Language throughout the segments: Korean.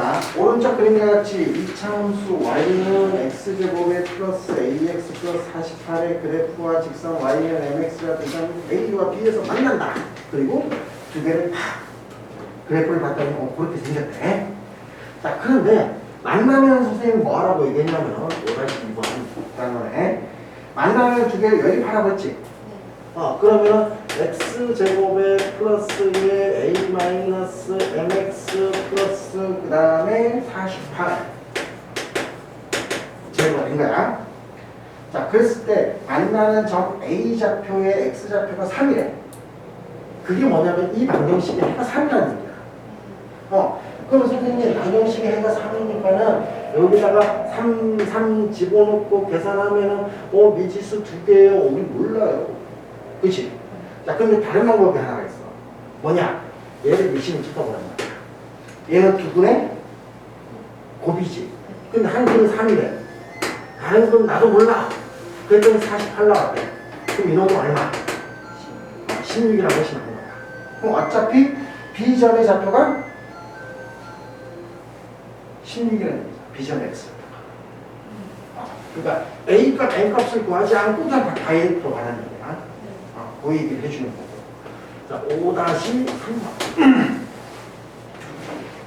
자, 오른쪽 그림과 같이 이차함수 y는 x제곱에 플러스 ax 플러스 48의 그래프와 직선 y는 mx가 되면 a와 b에서 만난다. 그리고 두 개를 팍 그래프를 봤더니 어, 그렇게 생겼대. 자, 그런데 만나면 선생님 뭐 하라고 얘기했냐면 5-2번 단원에 만나면 두 개를 연립하라고 했지. 어, 그러면 x제곱에 플러스 1 a 마이너스 mx 18 제거된 거야. 자, 그랬을 때 만나는 점 A좌표의 X좌표가 3이래. 그게 뭐냐면 이 방정식의 해가 3이라는 얘기야. 어, 그럼 선생님 방정식의 해가 3이니까는 여기다가 3, 3 집어넣고 계산하면은 어, 미지수 두 개예요. 우리 몰라요. 그치? 자, 근데 다른 방법이 하나가 있어. 뭐냐? 얘를 미심히 쳐다보란 말이야. 얘는 두 분의 곱이지. 근데 한 분은 3이래. 다른 분은 나도 몰라. 그랬더니 48 나왔대. 그럼 이놈은 얼마? 16이라고 하시면 되는 거야. 그럼 어차피 B점의 좌표가 16이라는 얘기죠. B점 X. 어, 그러니까 A 값, N 값을 구하지 않고 그냥 다 다이렉트로 가는 얘기야. 어, 그 얘기를 해주는 거고. 자, 5-3번.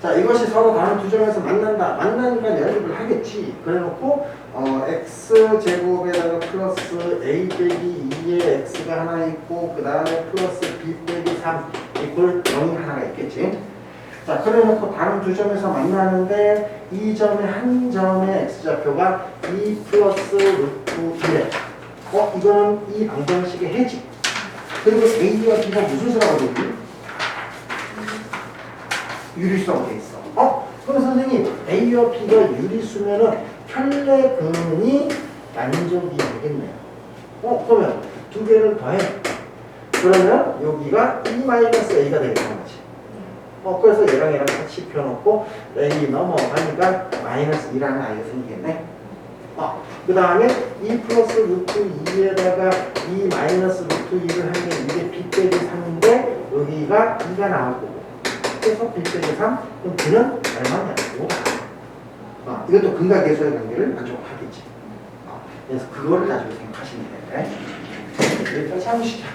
자, 이것이 서로 다른 두 점에서 만난다. 만나니까 연립을 하겠지. 그래 놓고, 어, x제곱에다가 플러스 a 빼기 2에 x가 하나 있고, 그 다음에 플러스 b 빼기 3 이꼴 0이 하나가 있겠지. 자, 그래 놓고 다른 두 점에서 만나는데, 이 점의 한 점의 x좌표가 2 플러스 루트 1에. 어, 이거는 이 방정식의 해지. 그리고 a와 b가 무슨 수라고 되지? 유리수라고 돼 있어. 어? 그럼 선생님 A와 B가 유리수면은 편례근이 만족이 되겠네요. 어? 그러면 두 개를 더해. 그러면 여기가 E-A가 되겠다는 거지. 어, 그래서 얘랑 얘랑 같이 펴놓고 A 넘어가니까 마이너스 2라는 아이가 생기겠네. 어, 그 다음에 2 플러스 루트 2에다가 2 마이너스 루트 2를 하면 이게 B 빼기 3인데 여기가 2가 나올 거고 그래서 B 빼기 3 그럼 B는 얼마냐? 5다. 어, 이것도 근각계수의 관계를 만족하겠지. 어, 그래서 그거를 가지고 생각하시면 돼. 여기까지 해보시죠.